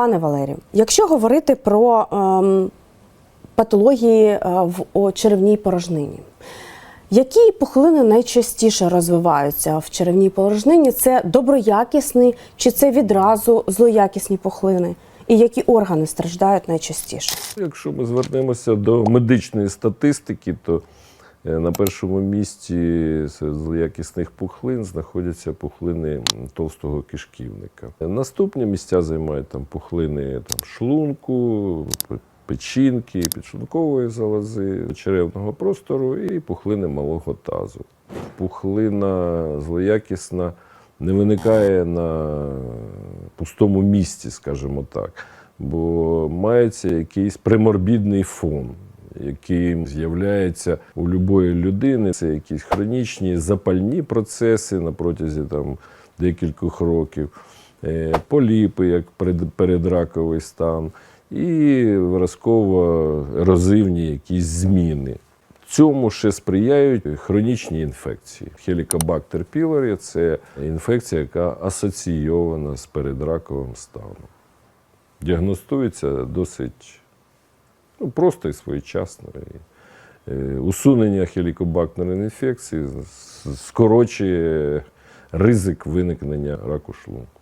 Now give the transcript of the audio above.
Пане Валерію, якщо говорити про ем, патології е, в черевній порожнині, які пухлини найчастіше розвиваються в черевній порожнині? Це доброякісні чи це відразу злоякісні пухлини? І які органи страждають найчастіше? Якщо ми звернемося до медичної статистики, то на першому місці серед злоякісних пухлин знаходяться пухлини товстого кишківника. Наступні місця займають там пухлини там, шлунку, печінки, підшлункової залози, черевного простору і пухлини малого тазу. Пухлина злоякісна не виникає на пустому місці, скажімо так, бо мається якийсь приморбідний фон, який з'являється у будь-якої людини. Це якісь хронічні запальні процеси на протязі там, декількох років, е, поліпи, як передраковий стан, і виразково ерозивні якісь зміни. Цьому ще сприяють хронічні інфекції. Хелікобактер пілорі це інфекція, яка асоційована з передраковим станом. Діагностується досить ну, просто і своєчасно. І, е, усунення хелікобактерної інфекції скорочує ризик виникнення раку шлунку.